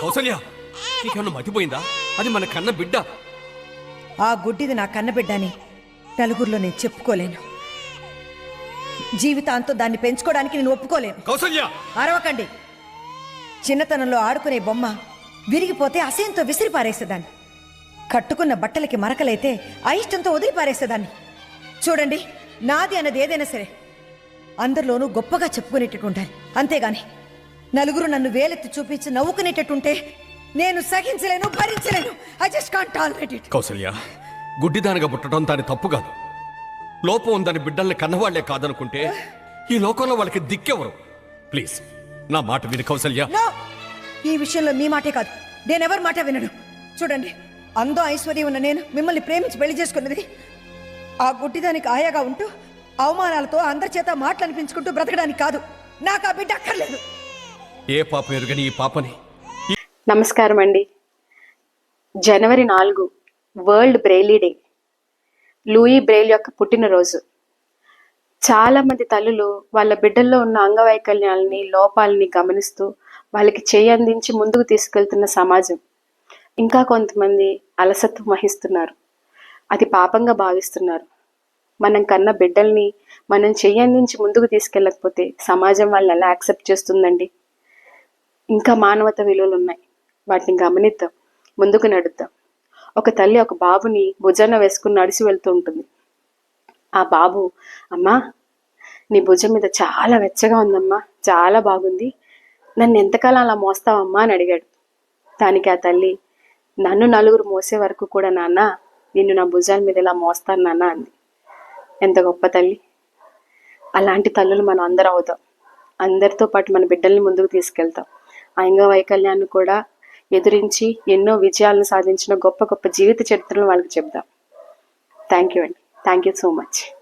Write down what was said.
కౌసల్య నీకేమన్నా మతిపోయిందా? అది మన కన్న బిడ్డ. ఆ గుడ్డిది నా కన్నబిడ్డని నలుగురిలో నేను చెప్పుకోలేను. జీవితాంతం దాన్ని పెంచుకోవడానికి నేను ఒప్పుకోలేను. కౌసల్య! అరవకండి. చిన్నతనంలో ఆడుకునే బొమ్మ విరిగిపోతే అసహ్యంతో విసిరి పారేసేదాన్ని కట్టుకున్న బట్టలకి మరకలైతే అయిష్టంతో వదిలి పారేసేదాన్ని చూడండి నాది అన్నది ఏదైనా సరే. అందరిలోనూ గొప్పగా చెప్పుకునేటట్టు ఉండాలి. అంతేగాని నలుగురు నన్ను వేలెత్తి చూపించి నవ్వుకునేటట్టుంటే నేను సహించలేను భరించలేను. I just can't tolerate it Kausalya గుడ్డిదానిగా పుట్టడం దాని తప్పు కాదు. లోపం ఉందని బిడ్డల్ని కన్నవాళ్ళే కాదనుకుంటే ఈ లోకంలో వాళ్ళకి దిక్కెవరు? ప్లీజ్ నా మాట విని కౌసల్య. ఈ విషయంలో మీ మాటే కాదు. నేనెవరి మాట వినను? చూడండి అందం ఐశ్వర్యం ఉన్న నేను మిమ్మల్ని ప్రేమించి పెళ్ళి చేసుకున్నది. ఆ గుడ్డిదానికి ఆయాగా ఉంటూ అవమానాలతో అందరి చేత మాటలు అనిపించుకుంటూ బ్రతకడానికి కాదు. నాకు ఆ బిడ్డ అక్కర్లేదు. ఏ పాపం ఎరుగని ఈ పాపని? నమస్కారం అండి జనవరి నాలుగు world braille day. Louis Braille యొక్క పుట్టినరోజు. చాలామంది తల్లులు వాళ్ళ బిడ్డల్లో ఉన్న అంగవైకల్యాలని లోపాలని గమనిస్తూ వాళ్ళకి చేయి అందించి ముందుకు తీసుకెళ్తున్న సమాజం. ఇంకా కొంతమంది అలసత్వం వహిస్తున్నారు. అది పాపంగా భావిస్తున్నారు. మనం కన్న బిడ్డల్ని మనం చెయ్యి అందించి ముందుకు తీసుకెళ్ళకపోతే సమాజం వాళ్ళని ఎలా యాక్సెప్ట్ చేస్తుందండి? ఇంకా మానవత విలువలు ఉన్నాయి వాటిని గమనిద్దాం. ముందుకు నడుద్దాం. ఒక తల్లి ఒక బాబుని భుజాన వేసుకుని నడిచి వెళ్తూ ఉంటుంది. ఆ బాబు అమ్మా నీ భుజం మీద చాలా వెచ్చగా ఉందమ్మా చాలా బాగుంది. నన్ను ఎంతకాలం అలా మోస్తావమ్మా? అని అడిగాడు. దానికి ఆ తల్లి నన్ను నలుగురు మోసే వరకు కూడా నాన్న నిన్ను నా భుజాల మీద ఇలా మోస్తాను నాన్న అంది. ఎంత గొప్ప తల్లి. అలాంటి తల్లులు మనం అందరం అవుతాం అందరితో పాటు మన బిడ్డల్ని ముందుకు తీసుకెళ్తాం. అంగవైకల్యాన్ని కూడా ఎదిరించి ఎన్నో విజయాలను సాధించిన గొప్ప గొప్ప జీవిత చరిత్రలు వాళ్ళకి చెప్దాం. థ్యాంక్ యూ అండి. Thank you so much